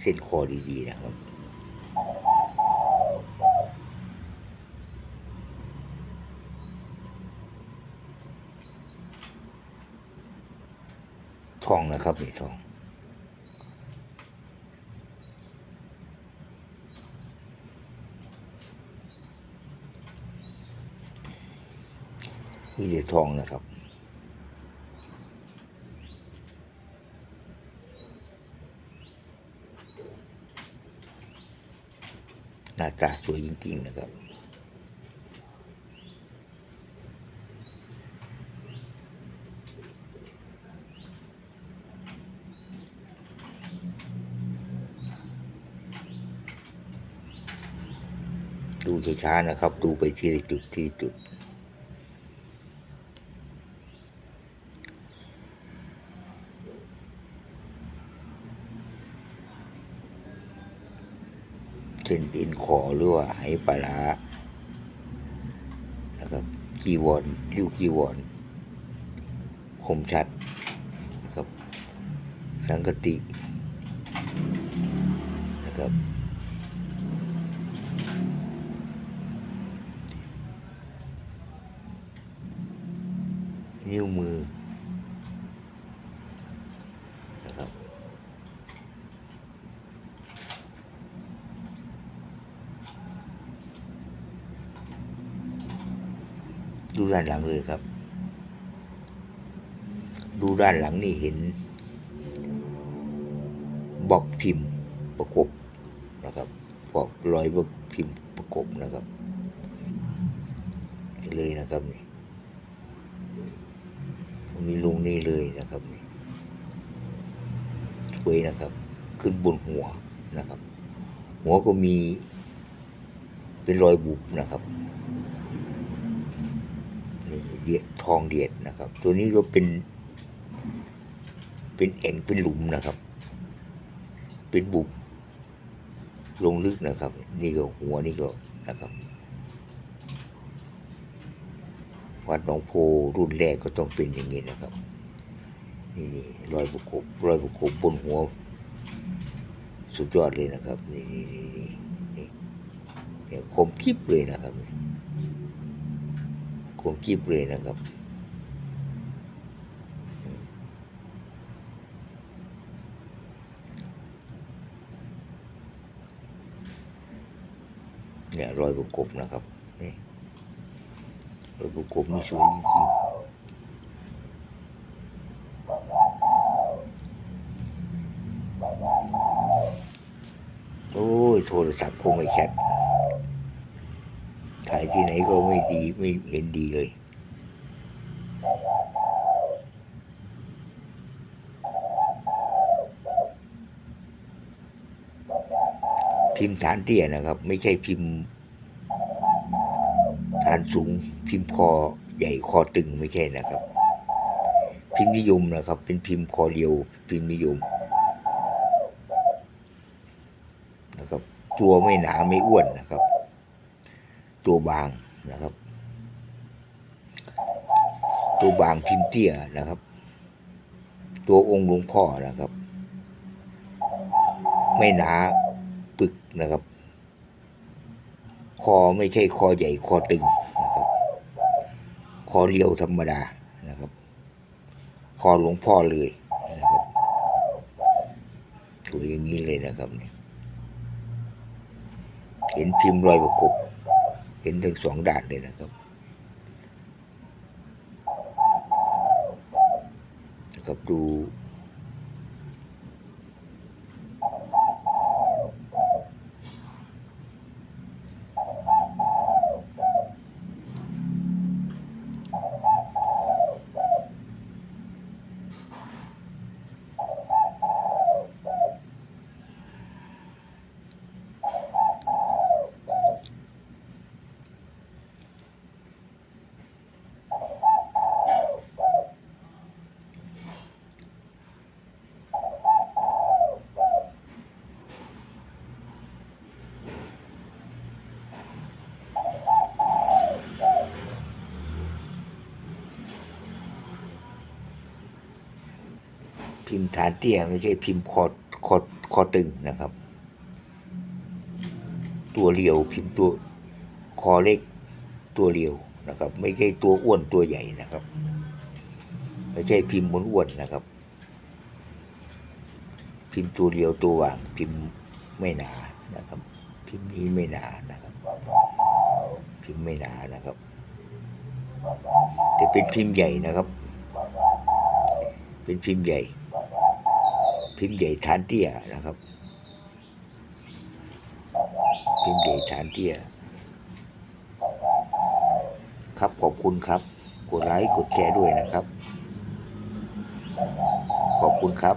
เส้นคอดีๆนะครับ ทองนะครับนี่ทองมีแต่ทองนะครับ หน้าตาสวยจริง ๆ นะครับ ดูช้าๆนะครับ ดูไปที่จุดที่จุด ส้นดินขอหรือว่าไหปลาร้านะครับจีวรริ้วจีวรคมชัดนะครับ สังกตินะครับนิ้วมือนะครับ ดูด้านหลังเลยครับ ดูด้านหลังนี่เห็นบล็อกพิมพ์ประกบนะครับบอกรอยบล็อกพิมพ์ประกบนะครับเลยนะครับนี่มีลงนี่เลยนะครับนี่สวยนะครับ ขึ้นบนหัวนะครับ หัวก็มีเป็นรอยบุบนะครับ เดียดทองเดียดนะครับ ตัวนี้ก็เป็น เป็นแอ่งเป็นหลุมนะครับ เป็นบุบลงลึกนะครับ นี่ก็หัวนี่ก็นะครับวัดหนองโพรุ่นแรกก็ต้องเป็นอย่างนี้นะครับ นี่นี่รอยประกบรอยประกบบนหัว สุดยอดเลยนะครับ นี่นี่นี่นี่นี่คมคลิปเลยนะครับนี่ คมกิบเลยนะครับ เนี่ยรอยประกบนะครับนี่รอยประกบนี่สวยจริงๆโอ้ยโทรศัพท์คงไม่แคป ถ่ายที่ไหนก็ไม่ดีไม่เห็นดีเลย พิมพ์ฐานเตี้ยนะครับ ไม่ใช่พิมพ์ ฐานสูง พิมพ์คอใหญ่คอตึงไม่ใช่นะครับ พิมพ์นิยมนะครับ เป็นพิมพ์คอเรียว พิมพ์นิยมนะครับ ตัวไม่หนาไม่อ้วนนะครับ ตัวบางนะครับ ตัวบางพิมพ์เตี้ยนะครับ ตัวองค์หลวงพ่อนะครับ ไม่หนาปึกนะครับ คอไม่ใช่คอใหญ่คอตึงนะครับ คอเรียวธรรมดานะครับ คอหลวงพ่อเลยนะครับตัวอย่างนี้เลยนะครับเนี่ยเห็นพิมพ์รอยประกบ ห็นทั้งสองด้านเลยนะครับนะครับดู พิมพ์ฐานเตี้ยไม่ใช่พิมพ์คอคอคอตึงนะครับ ตัวเรียวพิมพ์ตัวคอเล็กตัวเรียวนะครับ ไม่ใช่ตัวอ้วนตัวใหญ่นะครับ ไม่ใช่พิมพ์อ้วนนะครับ พิมพ์ตัวเรียวตัวว่างพิมพ์ไม่หนานะครับ พิมพ์นี้ไม่หนานะครับ พิมพ์ไม่หนานะครับแต่เป็นพิมพ์ใหญ่นะครับ เป็นพิมพ์ใหญ่ พิมพ์ใหญ่ฐานเตี้ยนะครับ พิมพ์ใหญ่ฐานเตี้ย ครับขอบคุณครับ กดไลค์กดแชร์ด้วยนะครับ ขอบคุณครับ